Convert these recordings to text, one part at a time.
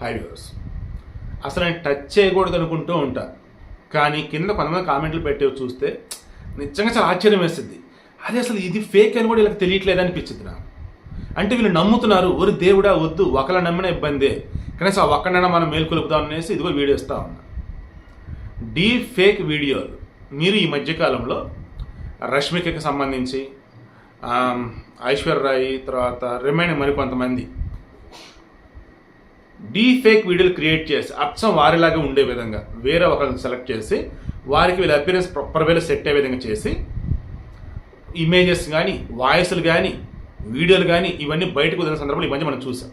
High viewers అసలు నేను touch చేయకూడదు అనుకుంటూ ఉంటా. కానీ కింద కొంతమంది కామెంట్లు పెట్టేవి చూస్తే నిజంగా చాలా ఆశ్చర్యం వేస్తుంది. అదే అసలు ఇది ఫేక్ అని కూడా వీళ్ళకి తెలియట్లేదు అనిపించింది నాకు. అంటే వీళ్ళు నమ్ముతున్నారు ఒరు దేవుడా వద్దు ఒకళ్ళ నమ్మిన ఇబ్బందే. కనీసం ఆ ఒక్కడైనా మనం మేల్కొలుపుదాం అనేసి ఇదిగో వీడియో ఇస్తా ఉన్నా. డీ ఫేక్ వీడియోలు. మీరు ఈ మధ్యకాలంలో రష్మికకి సంబంధించి ఐశ్వర్య రాయ్ తర్వాత రిమైన్ మరి కొంతమంది డీ ఫేక్ వీడియోలు క్రియేట్ చేసి అచ్చం వారిలాగా ఉండే విధంగా వేరే ఒకరిని సెలెక్ట్ చేసి వారికి వీళ్ళ అపీరెన్స్ ప్రాపర్ వేలో సెట్ అయ్యే విధంగా చేసి ఇమేజెస్ కానీ వాయిస్లు కానీ వీడియోలు కానీ ఇవన్నీ బయటకు వదిలిన సందర్భంలో ఇవన్నీ మనం చూసాం.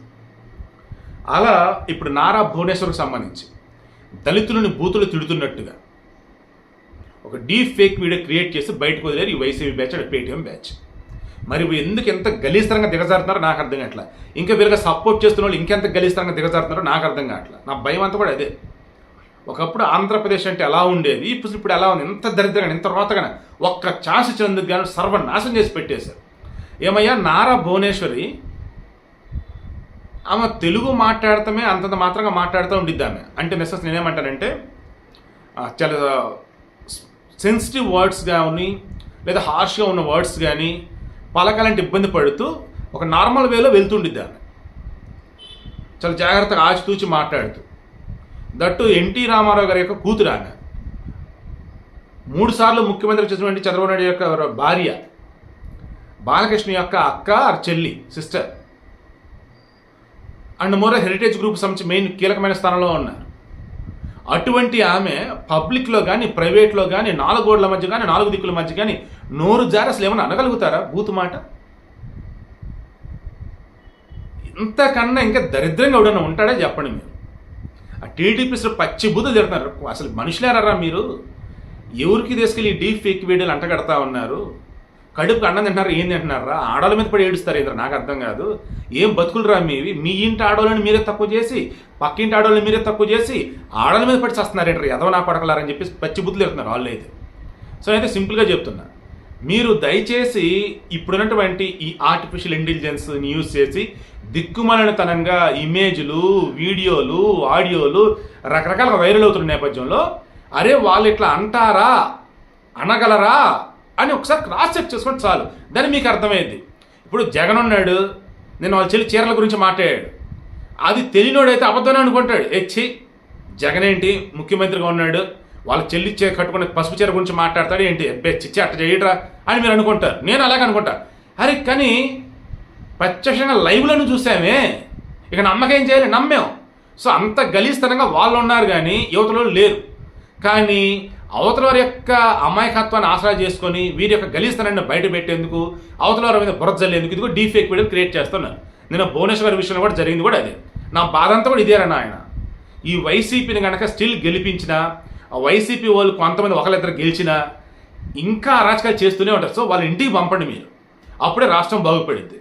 అలా ఇప్పుడు నారా భువనేశ్వర్కి సంబంధించి దళితులని బూతులు తిడుతున్నట్టుగా ఒక డీ ఫేక్ వీడియో క్రియేట్ చేసి బయటకు వదిలేరు ఈ YCP batch and Paytm batch. మరి ఎందుకు ఎంత గలీస్తరంగా దిగజారుతున్నారో నాకు అర్థం కావట్లా. ఇంకా వీళ్ళకి సపోర్ట్ చేస్తున్న వాళ్ళు ఇంకెంత గలీస్తరంగా దిగజారుతున్నారో నాకు అర్థం కావట్లా. నా భయం అంతా కూడా అదే. ఒకప్పుడు ఆంధ్రప్రదేశ్ అంటే ఎలా ఉండేది? ఇప్పుడు ఇప్పుడు ఎలా ఉంది? ఇంత దరిద్రంగా ఇంత రోతగా ఒక్క ఛాన్స్ ఇచ్చినందుకు గాను సర్వనాశం చేసి పెట్టేశారు. ఏమయ్యా నారా భువనేశ్వరి ఆమె తెలుగు మాట్లాడటమే అంతంత మాత్రంగా మాట్లాడుతూ ఉండిద్ది ఆమె. అంటే మిస్సెస్ నేనేమంటానంటే చాలా సెన్సిటివ్ వర్డ్స్ కానీ లేదా హార్ష్గా ఉన్న వర్డ్స్ కానీ పలకాలంటే ఇబ్బంది పడుతూ ఒక నార్మల్ వేలో వెళ్తుండిద్ది ఆమె. చాలా జాగ్రత్తగా ఆచితూచి మాట్లాడుతూ. దట్టు ఎన్టీ రామారావు గారి యొక్క కూతురు ఆమె. మూడు సార్లు ముఖ్యమంత్రి చేసినటువంటి చంద్రబాబు నాయుడు యొక్క భార్య. బాలకృష్ణ యొక్క అక్క ఆర్ చెల్లి sister and more heritage group సంబంధించి మెయిన్ కీలకమైన స్థానంలో ఉన్నారు. అటువంటి ఆమె పబ్లిక్లో కానీ ప్రైవేట్లో కానీ నాలుగు గోడల మధ్య కానీ నాలుగు దిక్కుల మధ్య కానీ నోరు జారి అసలు ఏమైనా అనగలుగుతారా? బూతు మాట? ఇంతకన్నా ఇంకా దరిద్రంగా ఎవడన్నా ఉంటాడా చెప్పండి మీరు. ఆ టీడీపీస్లో పచ్చి బూతులు తిడుతున్నారు. అసలు మనుషులేరా మీరు? ఎవరికి తీసుకెళ్ళి డీప్ ఫేక్ వీడియోలు అంటగడతా ఉన్నారు? కడుపుకి అన్నం తింటున్నారు ఏం తింటున్నారా? ఆడవాళ్ళ మీద పడి ఏడుస్తారు ఇద్దరు నాకు అర్థం కాదు. ఏం బతుకులు రా మీవి? మీ ఇంటి ఆడవాళ్ళని మీరే తక్కువ చేసి పక్కింటి ఆడవాళ్ళని మీరే తక్కువ చేసి ఆడవాళ్ళ మీద పడి చేస్తున్నారు ఏంటారు ఎదవ నా పడకలారని చెప్పి పచ్చి బుద్ధులు వెళ్తున్నారు వాళ్ళు అయితే. సో అయితే సింపుల్గా చెప్తున్నా. మీరు దయచేసి ఇప్పుడున్నటువంటి ఈ ఆర్టిఫిషియల్ ఇంటెలిజెన్స్ని యూజ్ చేసి దిక్కుమలనతనంగా ఇమేజ్లు వీడియోలు ఆడియోలు రకరకాల వైరల్ అవుతున్న నేపథ్యంలో అరే వాళ్ళు ఇట్లా అంటారా? అనగలరా? అని ఒకసారి క్రాస్ చెక్ చేసుకుంటే చాలు. దాన్ని మీకు అర్థమైంది. ఇప్పుడు జగన్ ఉన్నాడు నేను వాళ్ళ చెల్లి చీరల గురించి మాట్లాడాడు. అది తెలియనోడైతే అబద్ధం అనుకుంటాడు. ఎచ్చి జగన్ ఏంటి? ముఖ్యమంత్రిగా ఉన్నాడు. వాళ్ళ చెల్లి చే కట్టుకునే పసుపు చీర గురించి మాట్లాడతాడు. ఏంటి? అబ్బే చిచ్చి అట్ట చేయడరా అని మీరు అనుకుంటారు. నేను అలాగే అనుకుంటా. అరే కానీ ప్రత్యక్షంగా లైవ్లను చూసామే. ఇక నమ్మకం చేయాలి? నమ్మేం. సో అంత గలీస్తనంగా వాళ్ళు ఉన్నారు కానీ యువతలో లేరు. కానీ అవతల వారి యొక్క అమాయకత్వాన్ని ఆసరా చేసుకొని వీరి యొక్క గలీస్తనాన్ని బయట పెట్టేందుకు అవతల వారి మీద బురద జల్లేందుకు ఇదిగో డీఫేక్ వీడియో క్రియేట్ చేస్తున్నారు. నేను భువనేశ్వర్ విషయంలో కూడా జరిగింది కూడా అదే. నా బాధ అంతా కూడా ఇదేరా ఆయన ఈ వైసీపీని కనుక స్టిల్ గెలిపించిన వైసీపీ వాళ్ళు కొంతమంది ఒకరిద్దరు గెలిచినా ఇంకా అరాచకాలు చేస్తూనే ఉంటారు. సో వాళ్ళ ఇంటికి పంపండి మీరు. అప్పుడే రాష్ట్రం బాగుపడింది.